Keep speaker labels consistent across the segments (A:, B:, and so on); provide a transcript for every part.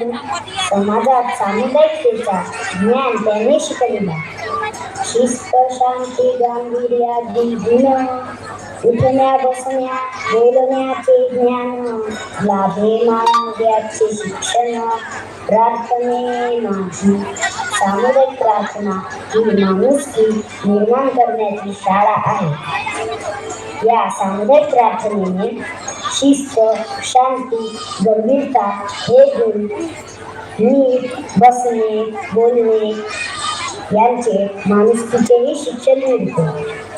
A: समाजात सामुदायिकतेचा ज्ञान त्यांनी शिकविला. शिस्त शांती गांभीर्यादी गुण उठण्या बसण्या बोलण्याचे ज्ञान. लाभे मानव्याचे शिक्षण. प्रार्थने माझी. सामुदायिक प्रार्थना ही माणुसकी निर्माण करण्याची शाळा आहे. या सामुदायिक प्रार्थनेने शिस्त शांती गंभीरता हे गुण नीट बसणे बोलणे यांचे माणुसकीचेही शिक्षण मिळते.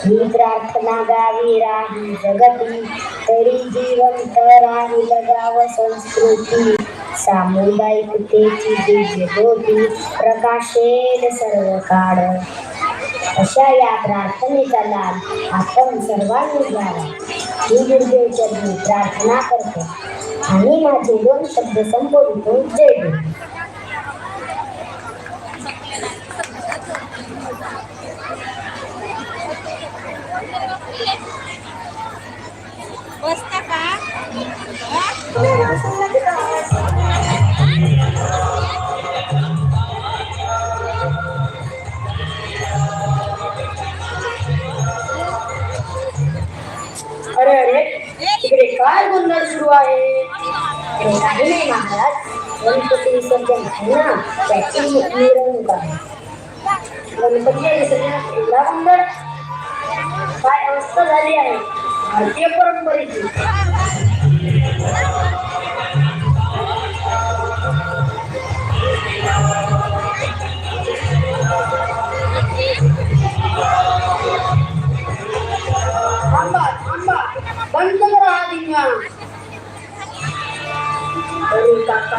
A: ही प्रार्थना गावी राही जगती तरी जिवंत राहील गाव संस्कृती. सामुदायिकतेची दिव्य ज्योती प्रकाशेल सर्व काळ अशा या प्रार्थनेचा लाभ आपण सर्वांनी घ्यावा. ही गुरुदेव प्रार्थना करतो. आणि माझे दोन शब्द संबोधितो. जय देव
B: बसता का?
A: अरे काय गोंधळ सुरू आहे? काही नाही महाराज गणपती विसर्जन आहे ना त्याची मिरवणूक आहे. गणपती विसर्जनात एवढा गोंधळ काय अवस्था झाली आहे? भारतीय परंपरेची.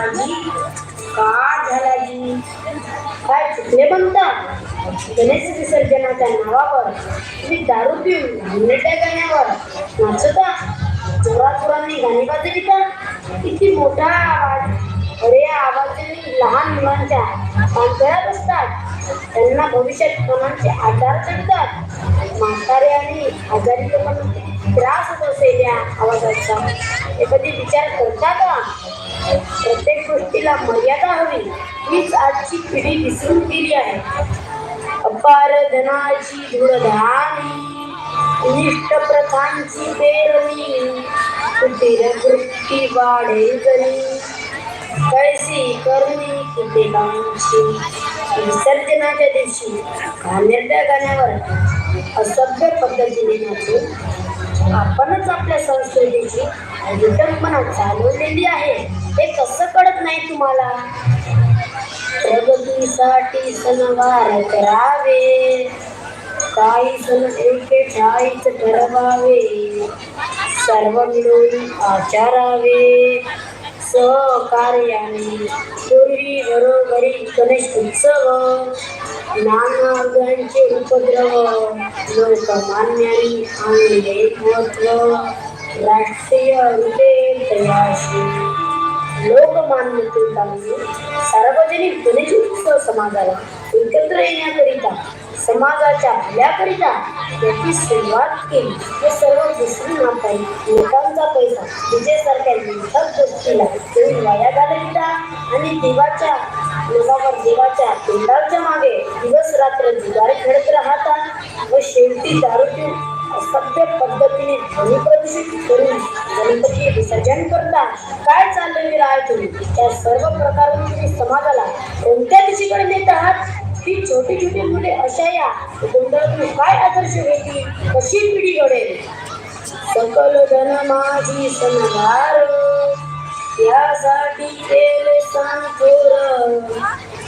A: अरे का काय चुकले म्हणता? गणेश विसर्जनाच्या नावावर तुम्ही दारू पिऊन घालण्याच्या गाण्यावर नाचता? जोराजोराने गाणी बाजविता किती मोठा आवाज. अरे या आवाजाने लहान मुलांच्या पांघरात असतात त्यांना भविष्यात मनाचे आजार चढतात? म्हातारे आणि आजारी लोकांना त्रास होत असेल या आवाजाचा. हे कधी विचार करता का? प्रत्येक गोष्टीला मर्यादा हवी. हीच आजची पिढी विसरून गेली आहे. अपार धनाची धुळधाणी निष्ठ प्रथांची पेरणी कुटीर वृत्ती वाढे जरी? कैसी करणी किती विसर्जनाच्या दिवशी घाणेरड्या गाण्यावर असभ्य पद्धतीने नाचून आपणच आपल्या संस्कृतीची विटंबना चालवलेली आहे. हे कसं कळत नाही तुम्हाला? प्रगतीसाठी सणवार करावे. काही सण एकेचाळीस ठरवावे. सर्व मिळून आचारावे. सहकार्याने पूर्वी बरोबरी गणेश उत्सव. నాన్న గురించి ఉపద్రవంలో సామాన్యాన్ని సమాధానం. ఇంకెందుకైనా समाजाच्या भल्याकरिता त्याची सुरुवात केली. हे सर्व विसरू नका लोकांचा पैसा विजेसारख्या निर्थक गोष्टीला तुम्ही वाया घालविता आणि देवाच्या लोकांवर देवाच्या तोंडाच्या मागे दिवस रात्र जुगार खेळत राहतात. व शेवटी दारू असभ्य पद्धतीने ध्वनी प्रदूषित करून गणपती विसर्जन करता. काय चाललेली राह तुम्ही त्या सर्व प्रकारून तुम्ही समाजाला कोणत्या दिशेकडे नेत आहात? ही छोटी छोटी मुले अशा या गोंधळातून काय आदर्श घेतील कशी पिढी घडेल? सकल धन माझी संधार यासाठी केले सांगोर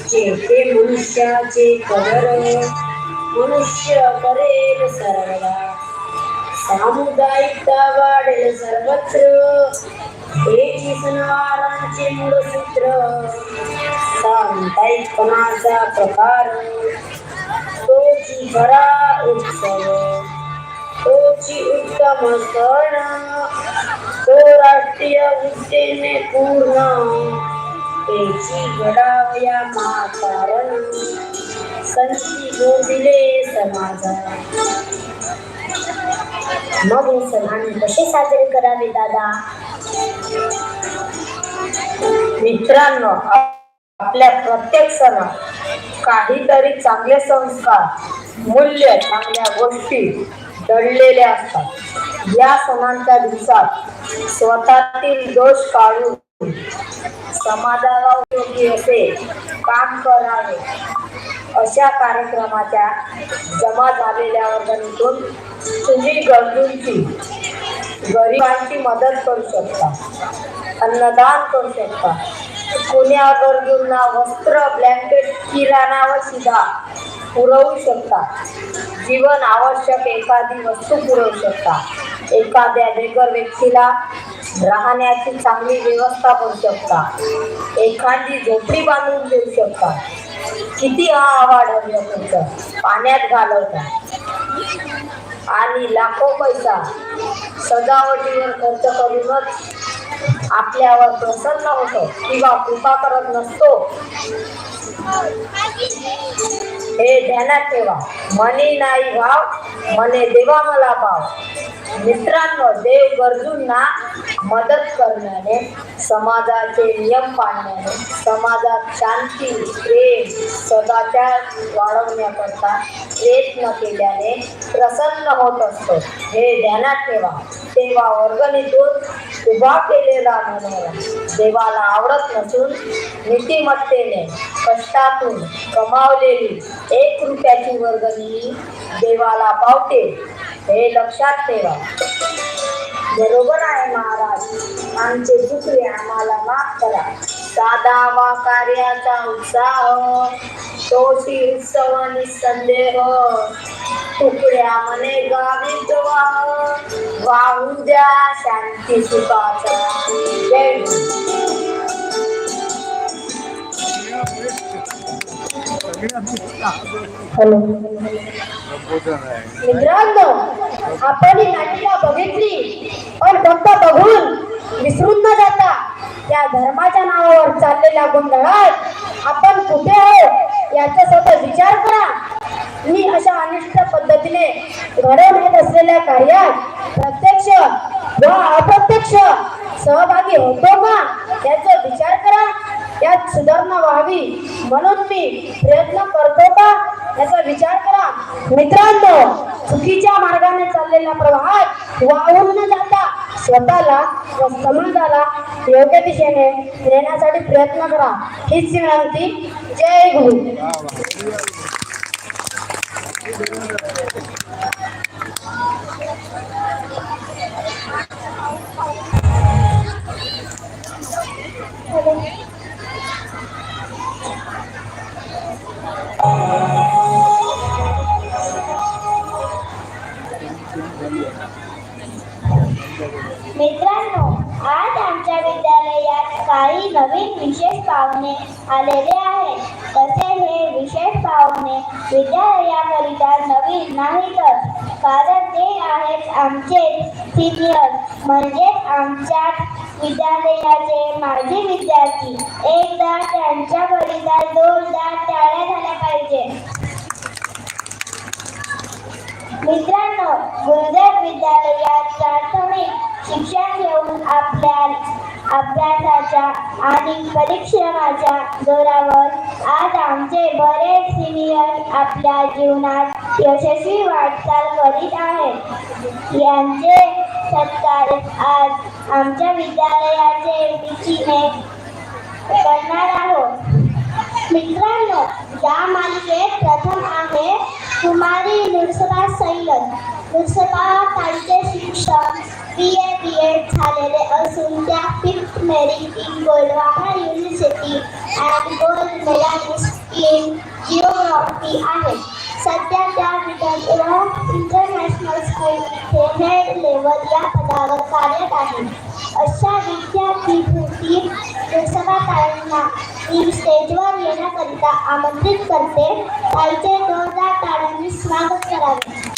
A: जेथे मनुष्याचे कदर मनुष्य करेल सर्वदा सामुदायिकता वाढेल सर्वत्र. हे सणवारांचे मूळ सूत्र सामुदायिकपणाचा प्रकार? तोची खरा उत्सव तोची उत्तम सण तो राष्ट्रीय विद्येने पूर्ण तेची घडावया मातारण संची गोंदिले समाजात. मग हे सण कसे साजरे करावे दादा? मित्रांनो आपल्या प्रत्येक सणात काहीतरी चांगले संस्कार मूल्य चांगल्या गोष्टी दडलेल्या असतात. या सणांच्या दिवसात स्वतःतील दोष काढून समाजाला उपयोगी असे काम करावे. अशा कार्यक्रमाच्या जमा झालेल्या वर्गणीतून तुम्ही गरजूंची गरिबांची मदत करू शकता अन्नदान करू शकता. कुण्या गरजूंना वस्त्र ब्लँकेट किराणा व शिधा पुरवू शकता. जीवन आवश्यक एखादी वस्तू पुरवू शकता. एखाद्या बेगर व्यक्तीला राहण्याची चांगली व्यवस्था करू शकता. एखादी झोपडी बांधून देऊ शकता. किती हा आवाड हवी पाण्यात घालवता. आणि लाखो पैसा सजावटीवर खर्च करूनच आपल्यावर प्रसन्न होतो किंवा कृपा करत नसतो. हे ध्यानात ठेवा. मनी नाही भाव मने देवा मला भाव. मित्रांनो देव गरजूंना मदत करण्याने समाजाचे नियम पाळण्याने समाजात शांती प्रेम सदाचार वाढवण्याकरता प्रयत्न केल्याने प्रसन्न होत असतो. हे ध्यानात ठेवा. तेव्हा वर्गणीतून उभा केलेला म्हणून देवाला आवडत नसून नीतिमत्तेने कष्टातून कमावलेली एक रुपयाची वर्गणी देवाला पावते हे लक्षात ठेवा. बरोबर आहे महाराज. आमचे चुकले आम्हाला माफ करा. साधा वा कार्याचा उत्साह तोशी उत्सव निसंदेह तुकड्या मने गावी वाह वाहू द्या शांती सुखाचा. हॅलो मित्रांनो आपण ही नाटिका बघितली पण फक्त बघून विसरून न जाता त्या धर्माच्या नावावर चाललेल्या गोंधळात आपण कुठे आहोत याचा सतत विचार करा. मी अशा अनिष्ट पद्धतीने घडवून येत असलेल्या कार्यात प्रत्यक्ष व अप्रत्यक्ष सहभागी होतो का? याचा विचार करा. यात सुधारणा व्हावी म्हणून मी प्रयत्न करतो का? याचा विचार करा. मित्रांनो चुकीच्या मार्गाने चाललेला प्रवाहात वाहून न जाता स्वतःला व समाजाला योग्य दिशेने नेण्यासाठी प्रयत्न करा. हीच विनंती. जय गुरु.
B: आलेले आहेत. तसे हे विशेष पाहुणे विद्यालयाकरिता नवीन नाहीतच कारण ते आहेत आमचे सिनियर. म्हणजेच आमच्या विद्यालयाचे माजी विद्यार्थी. एकदा त्यांच्याकरिता जोरदार टाळ्या झाल्या पाहिजे. मित्रांनो गुरुदेव विद्यालयात प्राथमिक शिक्षण घेऊन आपल्या अभ्यासाच्या आणि परिश्रमाच्या जोरावर. आज आमचे बरेच सिनियर आपल्या जीवनात यशस्वी वाटचाल करीत आहेत. यांचे सत्कार आज आमच्या विद्यालयाचे वतीने करणार आहोत. मित्रांनो या मालिकेत प्रथम आहे कुमारी नृसभा सैयद. नुसबा ताईचे शिक्षण बी ए बी एड झालेले असून त्या fifth merit in Gondwana university and gold medalist in geography आहे सध्या त्या विदर्भ इंटरनॅशनल स्कूल इथे हेड लेवल या पदावर कार्यरत आहे अशा विद्यार्थी कृती नुसबा मी स्टेजवर येण्याकरिता आमंत्रित करते त्यांचे जोरदार टाळ्यांनी स्वागत करावे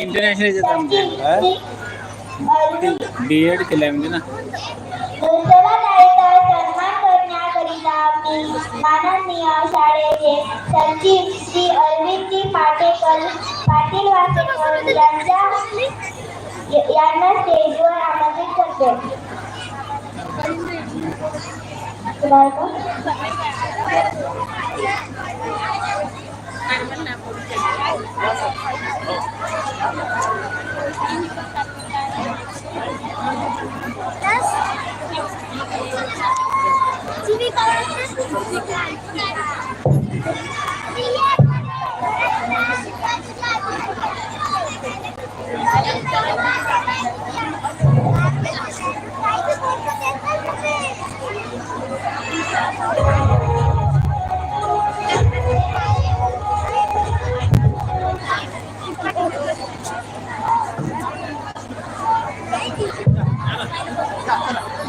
C: इंटरनॅशनल बी एड केलं म्हणजे ना.
B: माननीय शाळेचे सचिव श्री अरविंदी पाटेकर पाटील वाटेकर यांच्या यांना स्टेजवर आमंत्रित करते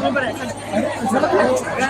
B: Vamos para essa.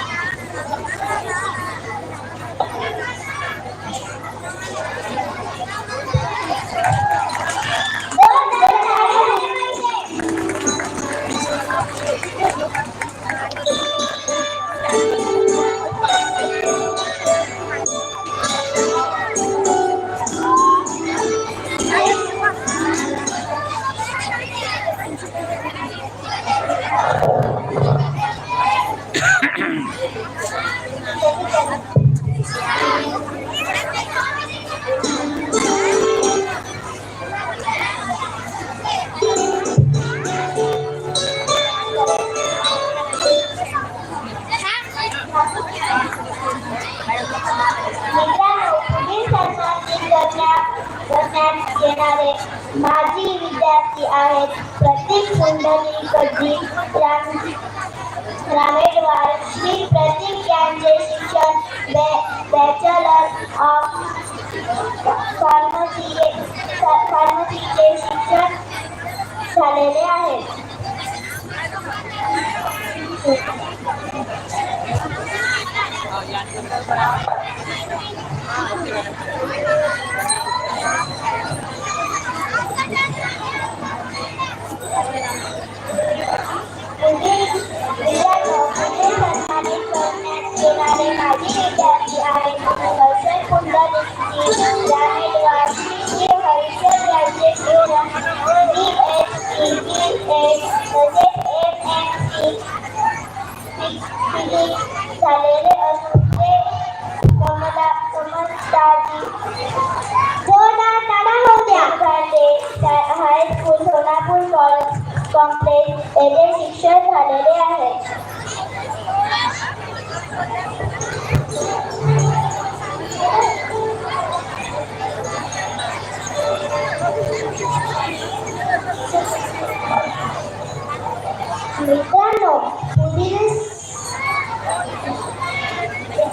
B: पुढील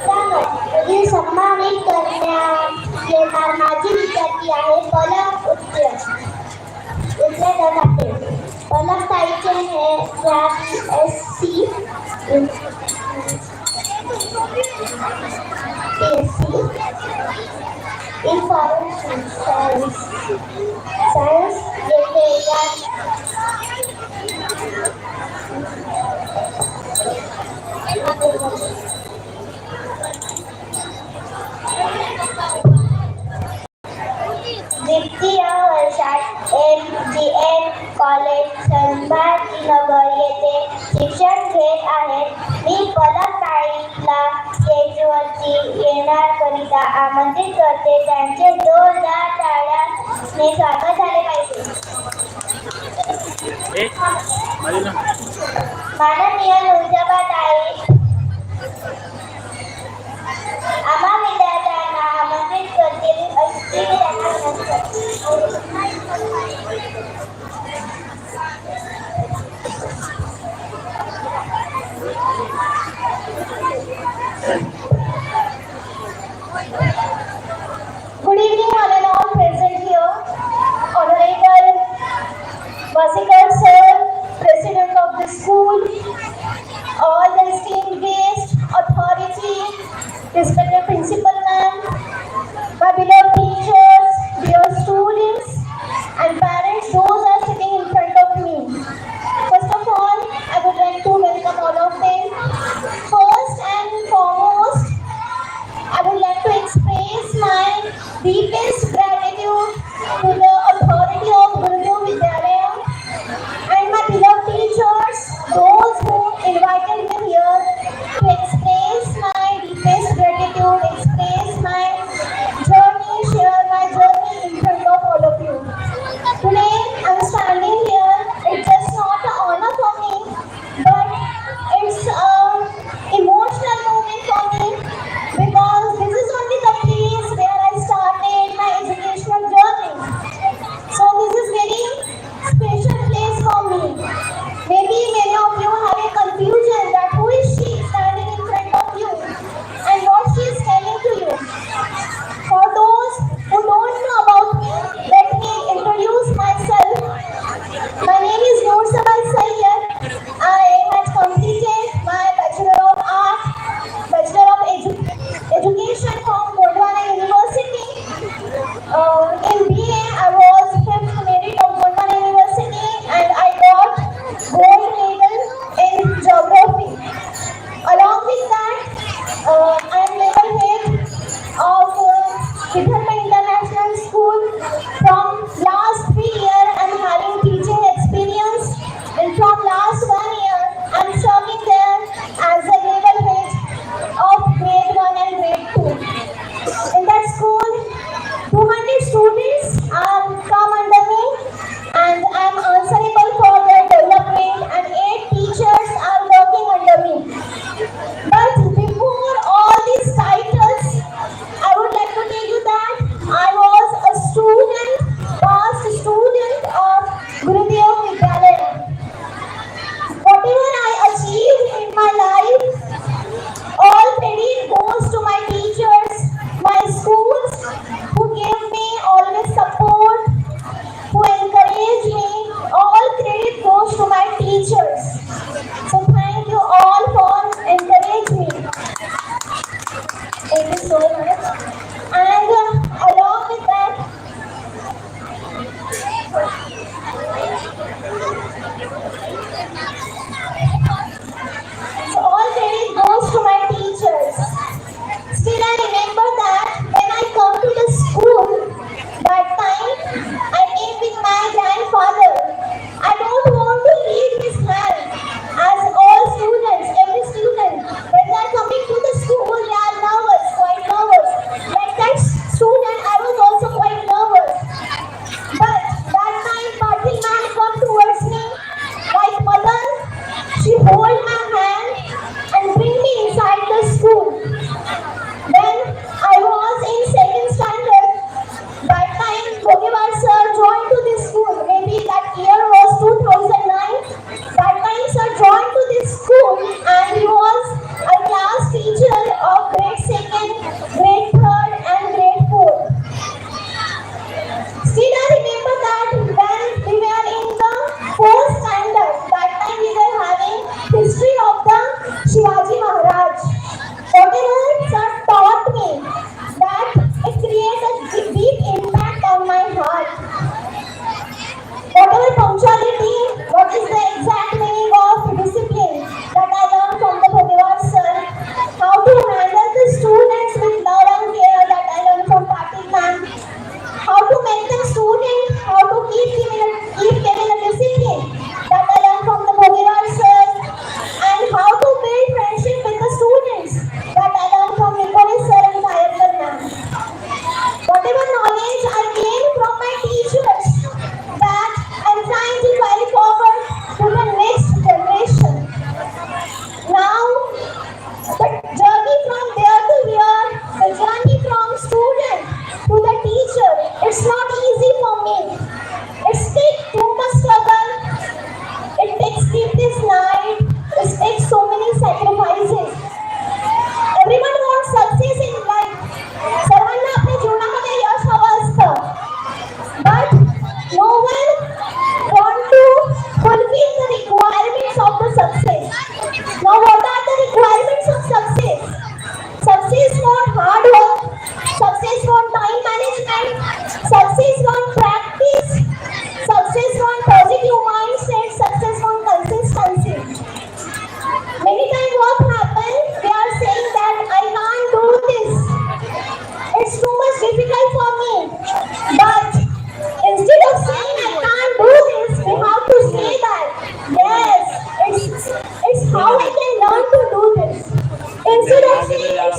B: पुढील सन्मानित करण्यात येणार माझी विद्यार्थी आहे पलक उच्च उच्च गटातील पलक ताईचे हे या S C information science science येथे या त्यांचे जोरदार टाळ्याने
D: स्वागत झाले पाहिजे.
C: मला
D: माननीय मुर्जाबाद आहे.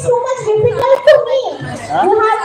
D: so much difficult to me. Huh? You have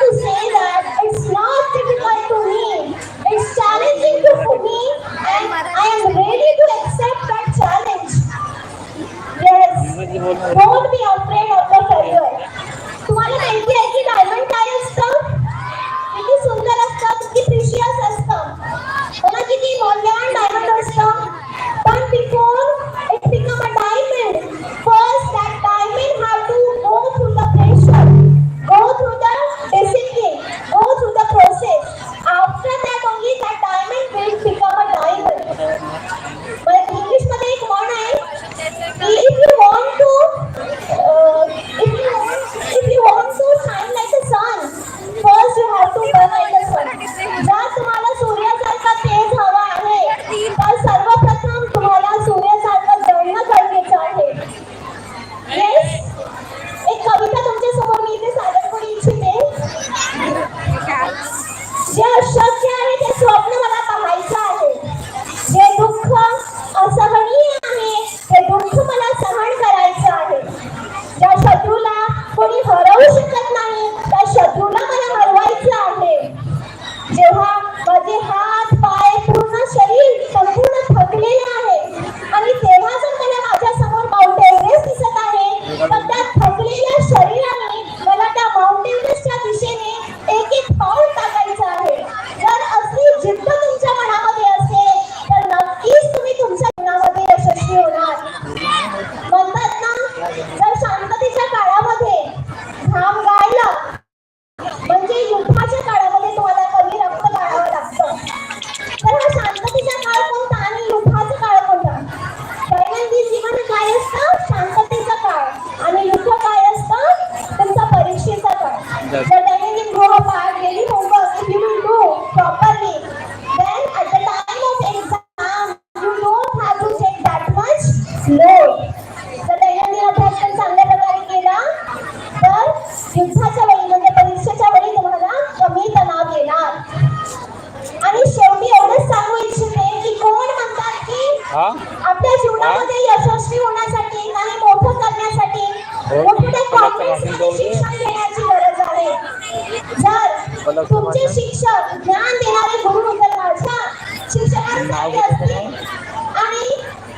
D: आणि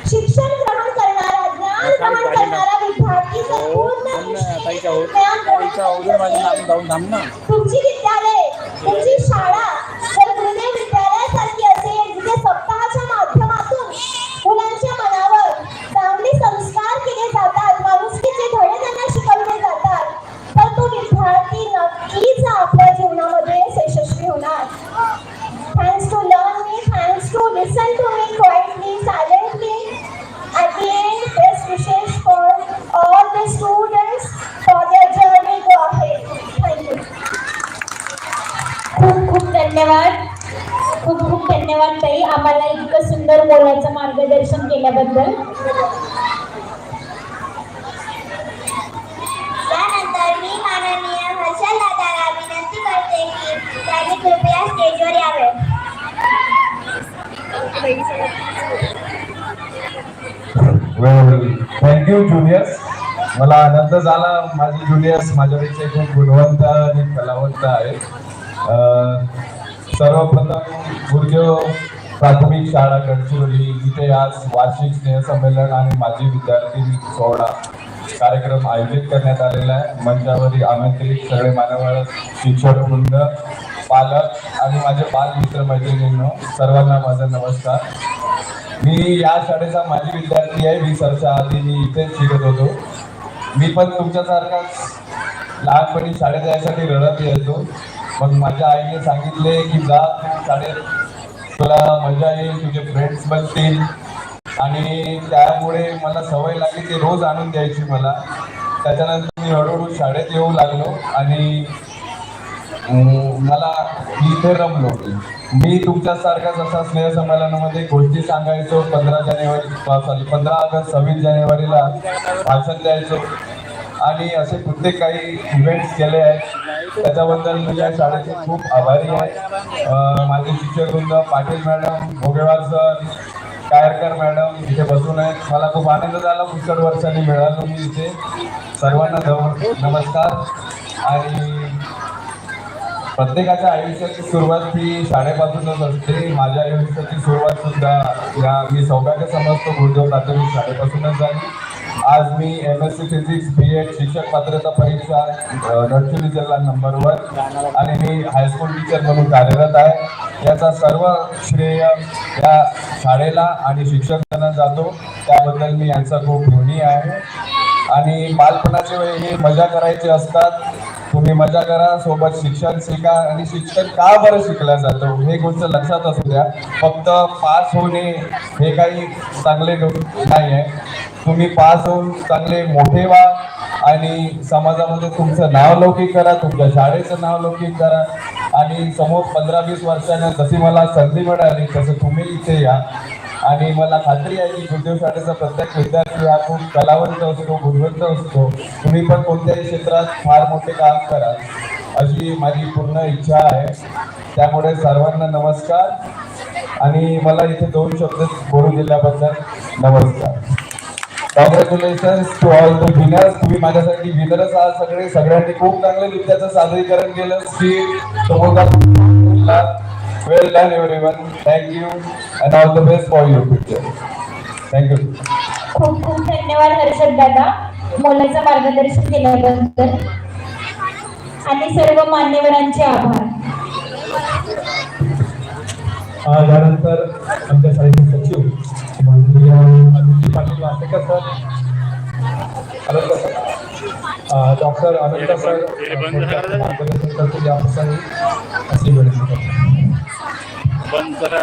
D: शिक्षण ग्रहण करणारा ज्ञान ग्रहण करणारा विद्यार्थी
C: हो अगोदर माझं नाव जाऊन थांब ना
D: तुमची विद्यालय तुमची शाळा
B: आम्हाला इतकं सुंदर बोलायचं मार्गदर्शन केल्याबद्दल.
D: त्यानंतर मी माननीय हर्षल दादाला विनंती करते की त्यांनी कृपया स्टेजवर यावे.
E: वेल थँक्यू जुनियर्स मला आनंद झाला. माझे जुनियर्स माझ्यापेक्षा खूप गुणवंत आणि कलावंत आहेत सर्वप्रथम गुरुदेव प्राथमिक शाळा गडचिरोली. इथे आज वार्षिक स्नेहसंमेलन आणि माजी विद्यार्थी सोहळा कार्यक्रम आयोजित करण्यात आलेला आहे. मंचावरील आमंत्रित सगळे मान्यवर शिक्षक वृंद पालक आणि माझे पाच मित्र मैत्रिणींनो सर्वांना माझा नमस्कार. मी या शाळेचा माजी विद्यार्थी आहे. वीस वर्षा आधी मी इथेच शिकत होतो. मी पण तुमच्यासारखाच लहानपणी शाळेत जायसाठी रडत यायचो मग माझ्या आईने सांगितले की जा शाळेत तुला मजा येईल तुझे फ्रेंड्स बनतील. आणि त्यामुळे मला सवय लागली ते रोज आणून द्यायची मला. त्याच्यानंतर मी हळूहळू शाळेत येऊ लागलो आणि मला मी इथे रमलो. मी तुमच्यासारखाच असा स्नेहसंमेलनामध्ये गोष्टी सांगायचो पंधरा जानेवारी सॉरी पंधरा ऑगस्ट सव्वीस जानेवारीला भाषण द्यायचो. आणि असे प्रत्येक काही इव्हेंट्स केले आहेत. त्याच्याबद्दल मी या शाळेचे खूप आभारी आहे. माझे शिक्षकवृंद Patil madam Bhogewar sir Kayarkar madam इथे बसून आहेत. मला खूप आनंद झाला. पुष्कळ वर्षांनी मिळालो मी इथे. सर्वांना नमस्कार. आणि प्रत्येकाच्या आयुष्याची सुरुवात ही शाळेपासूनच असते. माझ्या आयुष्याची सुरुवात सुद्धा या मी सौभाग्य समजतो. गुरुदेव प्राथमिक शाळेपासूनच झाली. आज मी M S C physics B Ed शिक्षक पात्रता परीक्षा गडचिरोली जिल्हा नंबर वन आणि मी हायस्कूल टीचर म्हणून कार्यरत आहे. याचा सर्व श्रेय या शाळेला आणि शिक्षकांना जातो. त्याबद्दल मी यांचा खूप ऋणी आहे. आणि बालपणाचे वेळी हे मजा करायचे असतात. तुम्ही मजा करा सोबत शिक्षण शिका आणि शिक्षण का बरं शिकलं जातं? हे गोष्ट लक्षात असू द्या. फक्त पास होणे हे काही चांगले नाही आहे. तुम्ही पास होऊन चांगले मोठे व्हा आणि समाजामध्ये तुमचं नाव लौकिक करा तुमच्या शाळेचं नाव लौकिक करा. आणि समोर पंधरा वीस वर्षानं जशी मला संधी मिळाली तसं तुम्ही इथे या. आणि मला खात्री आहे की गुरुदेव शाळेचा प्रत्येक विद्यार्थी हा खूप कलावंत असतो गुणवंत असतो. तुम्ही पण कोणत्याही क्षेत्रात फार मोठे काम करा. अशी माझी पूर्ण इच्छा आहे. त्यामुळे सर्वांना नमस्कार. आणि मला इथे दोन शब्द बोलू दिल्याबद्दल नमस्कार. Congratulation to all the winners तुम्ही माझ्यासाठी विनरच आहात सगळे. सगळ्यांनी खूप चांगलं नृत्याचं सादरीकरण केलं. की speed well done everyone thank you and all the best for your future thank you
D: खूप खूप धन्यवाद हर्षद दादा. मोलाचं मार्गदर्शन केल्याबद्दल. आणि सर्व मान्यवरांचे आभार.
E: अं, यानंतर आमच्या शाळेचे सचिव माननीय Anil Patil Wasekar sir Anant sir doctor Anant sir मार्गदर्शन करतील याप्रसंगी विनंती करतो.
C: बंद करा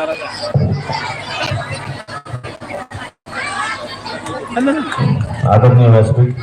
F: आदरणीय व्यासपीठ